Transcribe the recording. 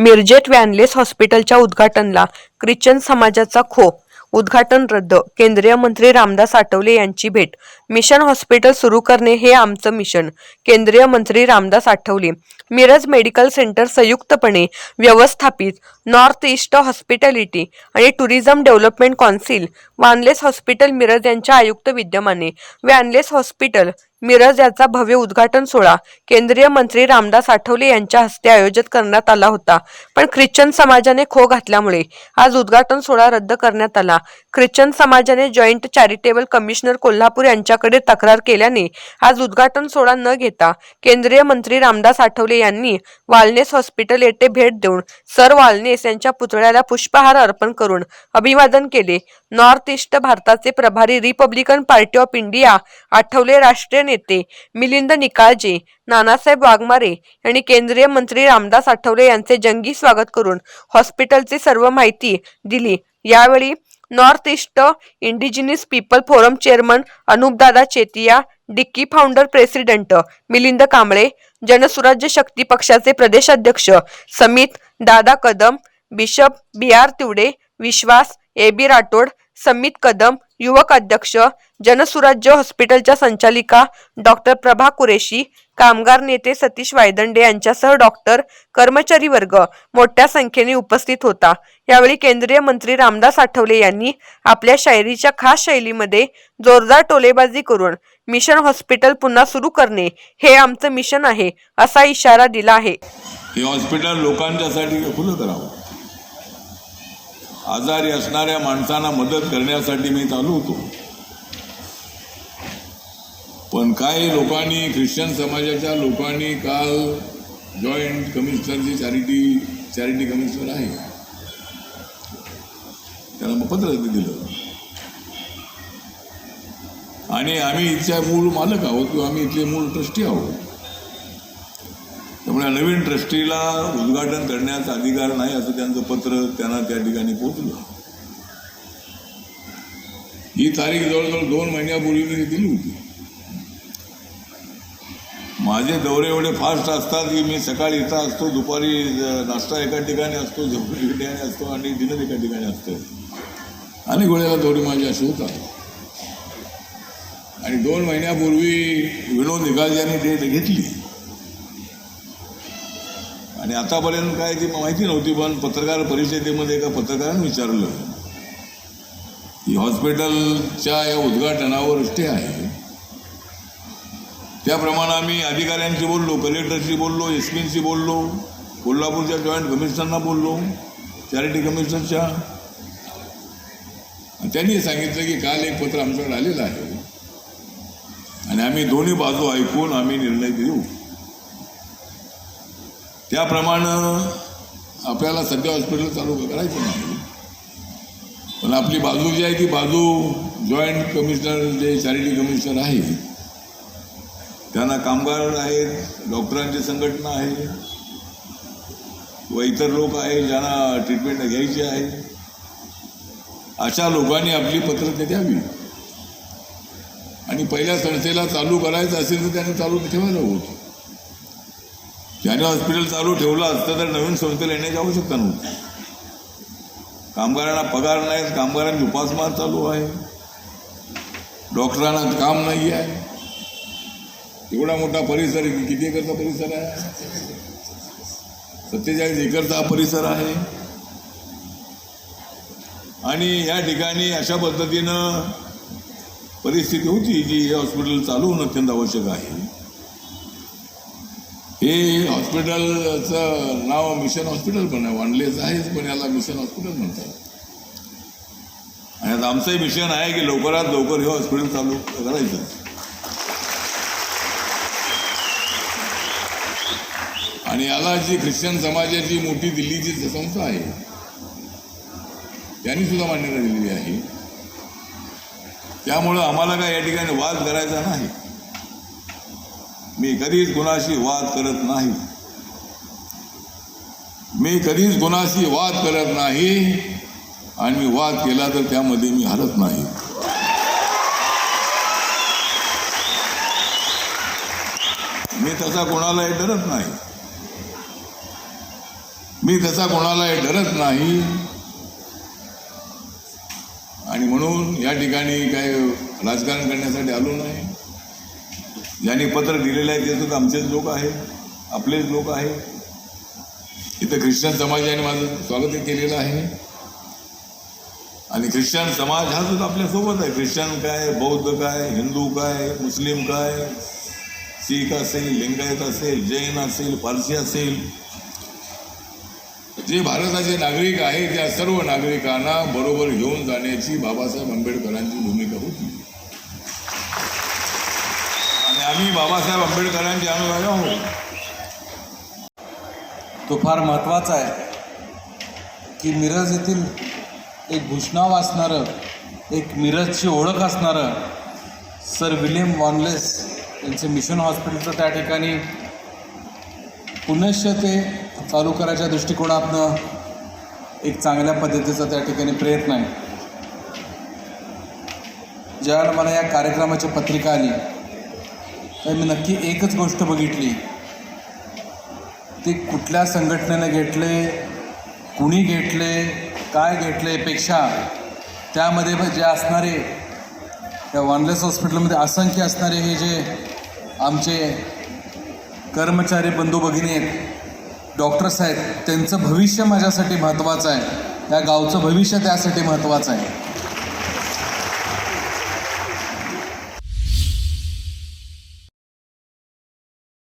मिरजेट वॅनलेस हॉस्पिटलच्या उद्घाटनला ख्रिश्चन समाजाचा खो उद्घाटन रद्द केंद्रीय मंत्री रामदास आठवले यांची भेट. मिशन हॉस्पिटल सुरू करणे हे आमचं मिशन केंद्रीय मंत्री रामदास आठवले. मिरज मेडिकल सेंटर संयुक्तपणे व्यवस्थापित नॉर्थ ईस्ट हॉस्पिटॅलिटी आणि tourism development council Wanless hospital Miraj यांच्या आयुक्त विद्यमाने वॅनलेस हॉस्पिटल मिरज याचा भव्य उद्घाटन सोहळा केंद्रीय मंत्री रामदास आठवले यांच्या हस्ते आयोजित करण्यात आला होता. पण ख्रिश्चन समाजाने खो घातल्यामुळे आज उद्घाटन सोहळा रद्द करण्यात आला. ख्रिश्चन समाजाने जॉईंट चॅरिटेबल कमिशनर कोल्हापूर यांच्याकडे तक्रार केल्याने आज उद्घाटन सोहळा न घेता केंद्रीय मंत्री रामदास आठवले यांनी वालनेस हॉस्पिटल येथे भेट देऊन सर वालनेस यांच्या पुतळ्याला पुष्पहार अर्पण करून अभिवादन केले. नॉर्थ ईस्ट भारताचे प्रभारी republican party of India Athawale राष्ट्रीय नेते मिलिंद निकाळजे नानासाहेब वाघमारे यांनी केंद्रीय मंत्री रामदास आठवले यांचे जंगी स्वागत करून हॉस्पिटलची सर्व माहिती दिली. यावेळी north east indigenous people forum chairman Anupdada Chetia DICCI founder president Milind Kamble Jansurajya Shakti पक्षाचे प्रदेशाध्यक्ष Samit Dada Kadam bishop B R Tiwade Vishwas A B Rathod Samit Kadam युवक अध्यक्ष जनसुराज्य हॉस्पिटलच्या संचालिका डॉक्टर प्रभा कुरेशी कामगार नेते सतीश वायदंडे यांच्यासह डॉक्टर कर्मचारी वर्ग मोठ्या संख्येने उपस्थित होता. यावेळी केंद्रीय मंत्री रामदास आठवले यांनी आपल्या शायरीच्या खास शैलीमध्ये जोरदार टोलेबाजी करून मिशन हॉस्पिटल पुन्हा सुरू करणे हे आमचं मिशन आहे असा इशारा दिला आहे. हे हॉस्पिटल लोकांच्यासाठी खुलं करावं आजारी असणाऱ्या माणसांना मदत करण्यासाठी मी चालू होतो. पण काही लोकांनी ख्रिश्चन समाजाच्या लोकांनी काल जॉईंट कमिशनरची चॅरिटी चॅरिटी कमिशनर आहे. त्याला मग पत्र दिलं. आणि आम्ही इथच्या मूळ मालक आहोत किंवा आम्ही इथले मूळ ट्रस्टी आहोत. त्यामुळे नवीन ट्रस्टीला उद्घाटन करण्याचा अधिकार नाही असं त्यांचं पत्र त्यांना त्या ठिकाणी पोहोचलं. ही तारीख जवळजवळ दोन महिन्यापूर्वी मी दिली होती. माझे दौरे एवढे फास्ट असतात की मी सकाळी इथं असतो दुपारी नाश्ता एका ठिकाणी असतो झोप एका ठिकाणी असतो आणि डिनर एका ठिकाणी असतो. अनेक वेळेला दौरे माझे असे होतात आणि दोन महिन्यापूर्वी विनोद निकालजांनी डेट घेतली. आणि आतापर्यंत काय ती माहिती नव्हती पण पत्रकार परिषदेमध्ये एका पत्रकारानं विचारलं. की हॉस्पिटलच्या या उद्घाटनावर स्टे आहे. त्याप्रमाणे आम्ही अधिकाऱ्यांशी बोललो कलेक्टरशी बोललो एस पीशी बोललो कोल्हापूरच्या जॉईंट कमिशनरना बोललो चॅरिटी कमिशनरच्या. त्यांनी सांगितलं की काल एक पत्र आमच्याकडे आलेलं आहे. आणि आम्ही दोन्ही बाजू ऐकून आम्ही निर्णय देऊ. त्याप्रमाणे आपल्याला सध्या हॉस्पिटल चालू करायचं नाही. पण आपली बाजू जी आहे ती बाजू जॉईंट कमिशनर जे चॅरिटी कमिशनर आहे त्यांना कामगार आहेत डॉक्टरांची संघटना आहे व इतर लोक आहेत ज्यांना ट्रीटमेंट घ्यायची आहे अशा लोकांनी आपली पत्र ते द्यावी. आणि पहिल्या संस्थेला चालू करायचं असेल तर त्यांनी चालू ठेवायला होतं. ज्याने हॉस्पिटल चालू ठेवलं असतं तर नवीन संस्थेला येण्याची आवश्यकता नव्हती. कामगारांना पगार नाहीत कामगारांची उपासमार चालू आहे. डॉक्टरांना काम नाही आहे. एवढा मोठा परिसर आहे. किती एकरचा परिसर आहे? सत्तेचाळीस एकरचा हा परिसर आहे. आणि या ठिकाणी अशा पद्धतीनं परिस्थिती होती जी हे हॉस्पिटल चालू होणं अत्यंत आवश्यक आहे. हे हॉस्पिटलचं नाव मिशन हॉस्पिटल पण आहे. वानलेच आहेच पण याला मिशन हॉस्पिटल म्हणतात. आणि आता आमचंही मिशन आहे की लवकरात लवकर हे हॉस्पिटल चालू करायचं. आणि याला जी ख्रिश्चन समाजाची मोठी दिल्लीची संस्था आहे त्यांनी सुद्धा मान्यता दिलेली आहे. त्यामुळं आम्हाला काय या ठिकाणी वाद करायचा नाही. मी कधीच कुणाशी वाद करत नाही. मी कधीच कुणाशी वाद करत नाही आणि मी वाद केला तर त्यामध्ये मी हरत नाही. मी तसा कोणालाही डरत नाही. मी तसा कोणालाही डरत नाही. आणि म्हणून या ठिकाणी काय राजकारण करण्यासाठी आलो नाही. ज्यांनी पत्र दिलेलं आहे ते सुद्धा आमचेच लोक आहेत. आपलेच लोक आहे इथं ख्रिश्चन समाजाने माझं स्वागत केलेलं आहे. आणि ख्रिश्चन समाज हा सुद्धा आपल्यासोबत आहे. ख्रिश्चन काय बौद्ध काय हिंदू काय मुस्लिम काय शीख असेल लिंगायत असेल जैन असेल पारसी असेल. जे भारताचे नागरिक आहेत त्या सर्व नागरिकांना बरोबर घेऊन जाण्याची बाबासाहेब आंबेडकरांची भूमिका होती. मी बाबासाहेब आंबेडकरांचे अनुयायी आहोत तो फार महत्त्वाचा आहे की मिरज येथील एक भूषणाव असणारं एक मिरजची ओळख असणारं सर विलियम वॉनलेस यांचं मिशन हॉस्पिटलचं त्या ठिकाणी पुनश्च ते चालू करायच्या दृष्टिकोनातनं एक चांगल्या पद्धतीचा त्या ठिकाणी प्रयत्न आहे. ज्यावेळेला मला या कार्यक्रमाची पत्रिका आली तर मी नक्की एकच गोष्ट बघितली. ते कुठल्या संघटनेने घेतले कुणी घेतले काय घेतले पेक्षा त्यामध्ये जे असणारे त्या वनलेस हॉस्पिटलमध्ये असंख्य असणारे हे जे आमचे कर्मचारी बंधू भगिनी आहेत डॉक्टर्स आहेत त्यांचं भविष्य माझ्यासाठी महत्त्वाचं आहे. त्या गावचं भविष्य त्यासाठी महत्त्वाचं आहे.